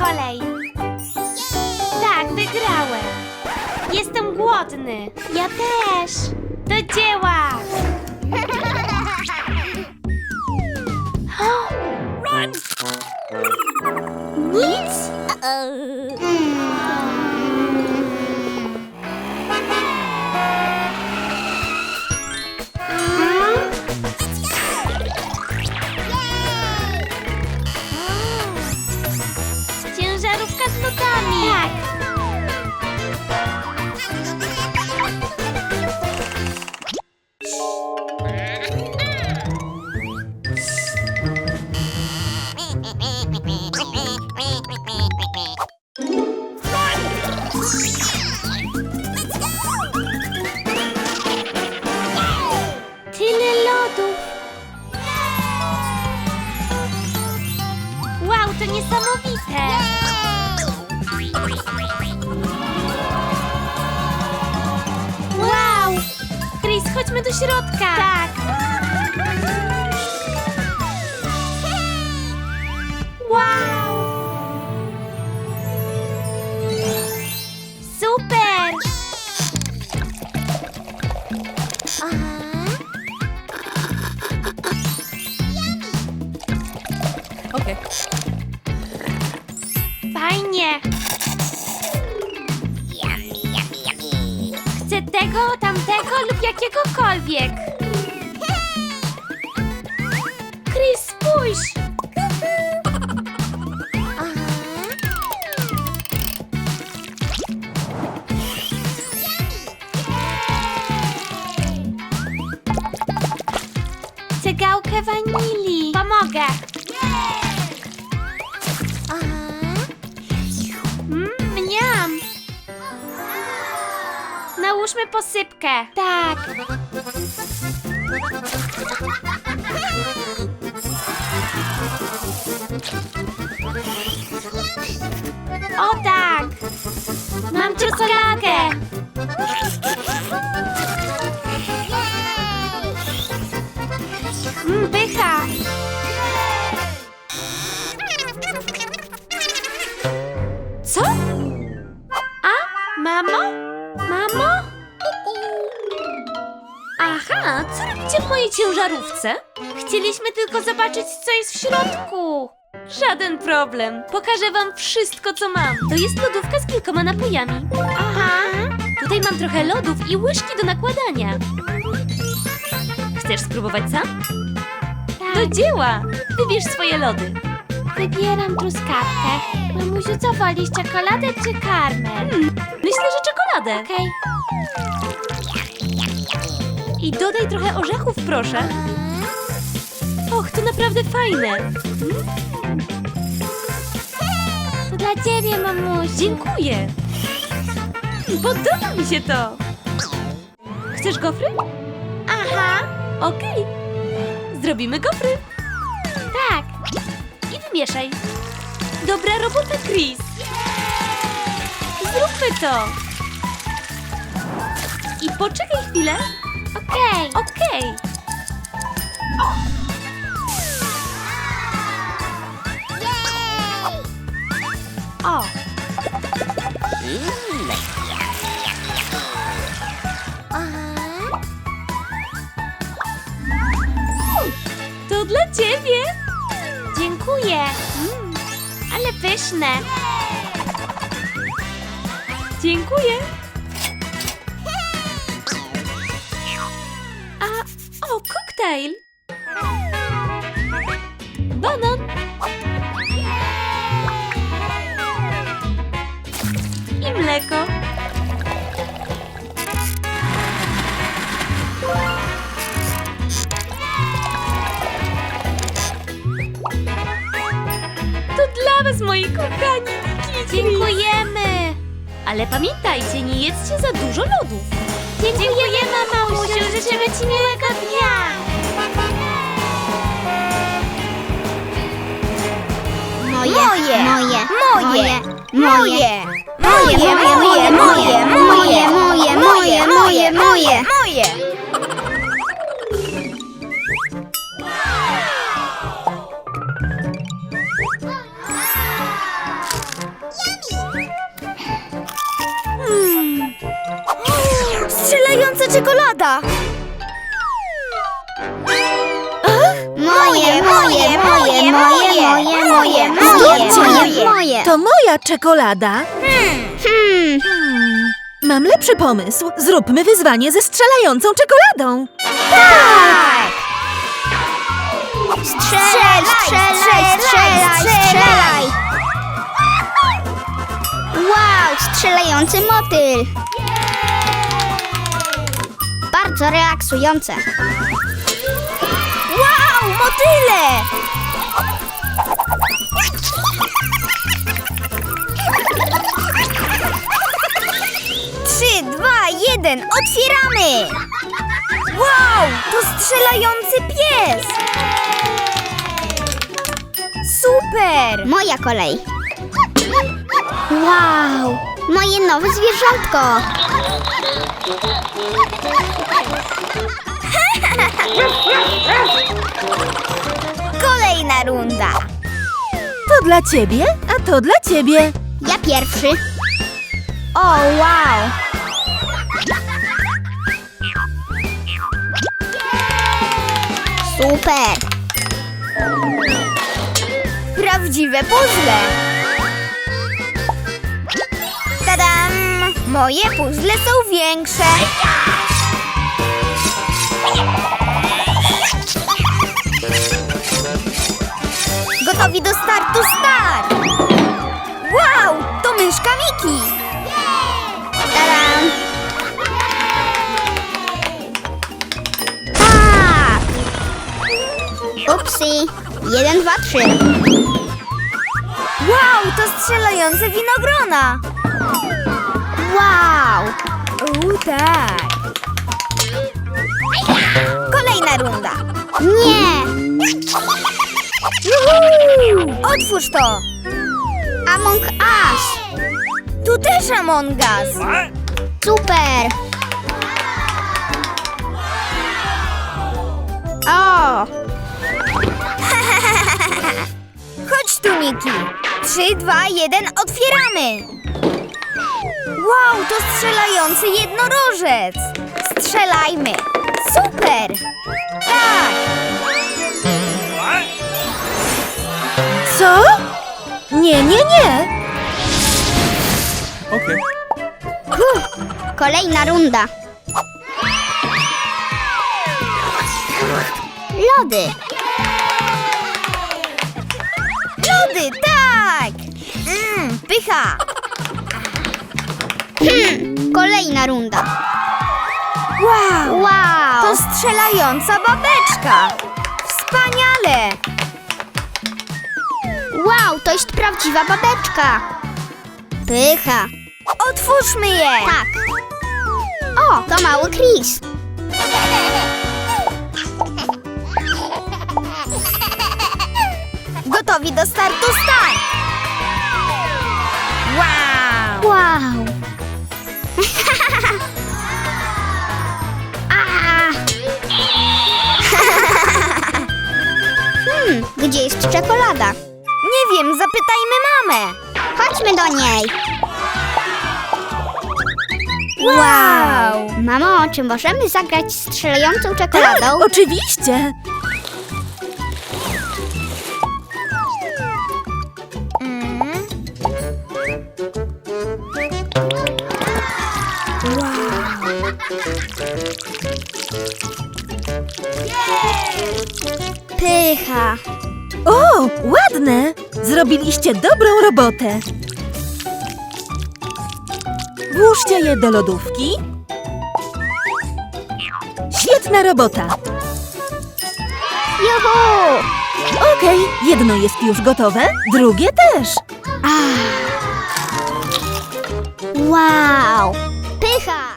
kolej. Tak, wygrałem. Jestem głodny. Ja też. Do dzieła. Nic? Ciężarówka z sami! Tak! Chodźmy do środka. Tak. Wow! Super! Aha. Okej. Fajnie. Chcę tego, tamtego lub jakiegokolwiek. Nałóżmy posypkę. Tak. O tak. Mam. Mmm, Aha, co robicie w mojej ciężarówce? Chcieliśmy tylko zobaczyć, co jest w środku. Żaden problem. Pokażę wam wszystko, co mam. To jest lodówka z kilkoma napojami. Aha. Tutaj mam trochę lodów i łyżki do nakładania. Chcesz spróbować sam? Do Tak, dzieła! Wybierz swoje lody. wybieram truskawkę. Mamusiu, co wolisz, czekoladę czy karmel? Myślę, że czekoladę. Okej. I dodaj trochę orzechów, proszę. Och, to naprawdę fajne. To dla ciebie, mamusiu. Dziękuję. Podoba mi się to. Chcesz gofry? Aha. Okej. Zrobimy gofry. Tak. I wymieszaj. Dobra robota, Chris. Zróbmy to. I poczekaj chwilę. Okej. Okej. O. Aha. To dla ciebie. Dziękuję. Mm, ale pyszne. Dziękuję. Koktajl. Banan. I mleko. To dla was, moi kochani. Dziękujemy. Ale pamiętajcie, nie jedzcie za dużo lodów. Dziękujemy, mamusiu. Życzymy ci miłego dnia. moje, moje, moje, moje, moje, moje, moje, moje, moje, moje, moje, moje, moje, moje, moje. Strzelająca czekolada! Moje, moje, moje. To moja czekolada. Hmm. Hmm, mam lepszy pomysł. Zróbmy wyzwanie ze strzelającą czekoladą. Tak! Strzelaj, strzelaj, strzelaj, strzelaj! Wow, strzelający motyl! Bardzo relaksujące. Wow, motyle! Jeden, otwieramy! Wow, to strzelający pies! Super! Moja kolej. Wow, moje nowe zwierzątko. Kolejna runda. To dla ciebie, a to dla ciebie. Ja pierwszy. O, wow. Super. Prawdziwe puzzle. Tadam! Moje puzzle są większe. Gotowi do startu start! Upsi! Jeden, dwa, trzy. Wow, to strzelające winogrona! Wow! U, tak! Kolejna runda! Nie! Juhu! Otwórz to! Among Us! Tu też Among Us! Super! O! Miki! Trzy, dwa, jeden, otwieramy! Wow, to strzelający jednorożec! Strzelajmy! Super! Tak! Co? Nie, nie, nie. Okay. Kolejna runda. Lody. Lody, tak! Mmm, pycha. Hmm, kolejna runda. Wow! Wow! To strzelająca babeczka. Wspaniale! Wow, to jest prawdziwa babeczka. Pycha. Otwórzmy je! Tak. O, to mały Chris. Do startu start! Wow! Wow! A! hmm, gdzie jest czekolada? Nie wiem, zapytajmy mamę. Chodźmy do niej. Wow! Mamo, czy możemy zagrać strzelającą czekoladą? Tak, oczywiście. O, ładne. Zrobiliście dobrą robotę. Włóżcie je do lodówki. Świetna robota. Juhu! Okej, jedno jest już gotowe, drugie też. Wow! Pycha!